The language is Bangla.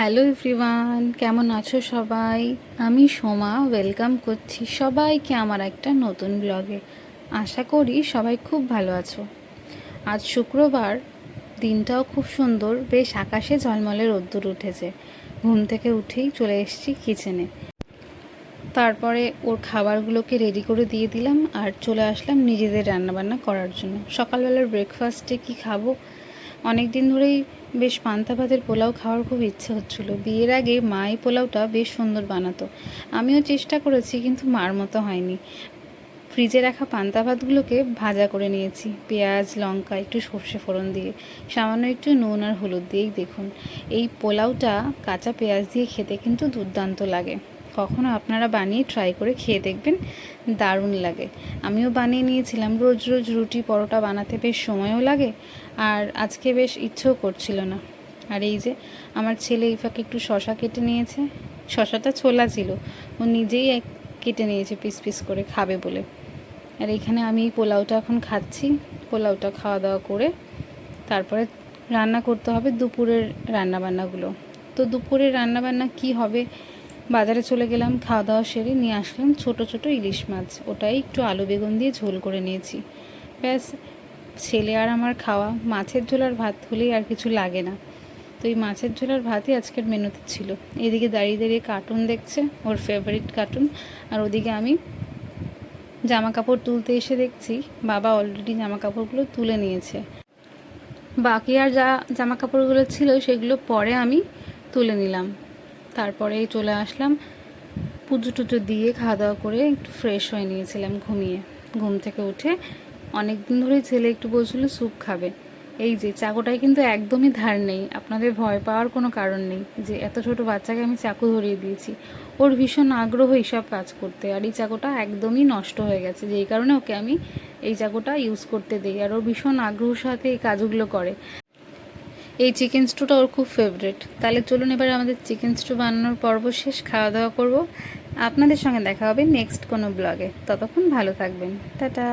হ্যালো এভরিওয়ান, কেমন আছো সবাই? আমি সোমা, ওয়েলকাম করছি সবাইকে আমার একটা নতুন ব্লগে। আশা করি সবাই খুব ভালো আছো। আজ শুক্রবার, দিনটাও খুব সুন্দর, বেশ আকাশে ঝলমলে রোদ্দুর উঠেছে। ঘুম থেকে উঠেই চলে এসেছি কিচেনে। তারপরে ওর খাবারগুলোকে রেডি করে দিয়ে দিলাম আর চলে আসলাম নিজেদের রান্নাবান্না করার জন্য। সকালবেলার ব্রেকফাস্টে কি খাব অনেক দিন ধরেই বেশ পান্তা ভাতের পোলাও খাওয়ার খুব ইচ্ছে হচ্ছিল। বিয়ের আগে মা এই পোলাওটা বেশ সুন্দর বানাতো। আমিও চেষ্টা করেছি, কিন্তু মার মতো হয়নি। ফ্রিজে রাখা পান্তা ভাতগুলোকে ভাজা করে নিয়েছি। পেঁয়াজ, লঙ্কা, একটু সর্ষে ফোড়ন দিয়ে, সামান্য একটু নুন আর হলুদ দিয়েই দেখুন। এই পোলাওটা কাঁচা পেঁয়াজ দিয়ে খেতে কিন্তু দুর্দান্ত লাগে। কখনো আপনারা বানিয়ে ট্রাই করে খেয়ে দেখবেন, দারুণ লাগে। আমিও বানিয়ে নিয়েছিলাম, রোজ রোজ রুটি পরোটা বানাতে বেশ সময়ও লাগে, আর আজকে বেশ ইচ্ছেও করছিল না। আর এই যে, আমার ছেলে এই ফাঁকে একটু শশা কেটে নিয়েছে, শশাটা ছোলা ছিল, ও নিজেই এক কেটে নিয়েছে পিস পিস করে খাবে বলে। আর এখানে আমি পোলাওটা এখন খাচ্ছি, পোলাওটা খাওয়া দাওয়া করে তারপরে রান্না করতে হবে দুপুরের রান্নাবান্নাগুলো। তো দুপুরের রান্নাবান্না কি হবে বাজারে চলে গেলাম খাওয়া দাওয়া সেরে নিয়ে আসলাম ছোট ছোট ইলিশ মাছ। ওটাই একটু আলু বেগুন দিয়ে ঝোল করে নিয়েছি। ব্যাস, ছেলে আর আমার খাওয়া। মাছের ঝোল আর ভাত হলেই আর কিছু লাগে না। তো এই মাছের ঝোল আর ভাতই আজকের মেনুতে ছিল। এদিকে দাঁড়িয়ে দাঁড়িয়ে কার্টুন দেখছে, ওর ফেভারিট কার্টুন আর ওদিকে আমি জামা কাপড় তুলতে এসে দেখছি, বাবা অলরেডি জামা কাপড়গুলো তুলে নিয়েছে। বাকি আর যা জামা কাপড়গুলো ছিল, সেগুলো পরে আমি তুলে নিলাম। তারপরে চলে আসলাম। পুজো টুজো দিয়ে খাওয়া দাওয়া করে একটু ফ্রেশ হয়ে নিয়েছিলাম ঘুমিয়ে। ঘুম থেকে উঠে অনেক দিন ধরেই ছেলে একটু বলছিল, স্যুপ খাবে। এই যে, চাকুটায় কিন্তু একদমই ধার নেই। আপনাদের ভয় পাওয়ার কোনো কারণ নেই যে, এত ছোট বাচ্চাকে আমি চাকু ধরিয়ে দিয়েছি। ওর ভীষণ আগ্রহ এইসব কাজ করতে। আর এই চাকুটা একদমই নষ্ট হয়ে গেছে। যেই কারণে ওকে আমি এই চাকুটা ইউজ করতে দিই। আর ও ভীষণ আগ্রহের সাথে এই কাজগুলো করে। এই চিকেন স্টুটা ওর খুব ফেভারেট তাহলে চলুন এবার আমাদের চিকেন স্টু বানানোর পর্ব শেষ খাওয়া দাওয়া করব। আপনাদের সঙ্গে দেখা হবে নেক্সট কোনো ব্লগে ততক্ষণ ভালো থাকবেন। টাটা।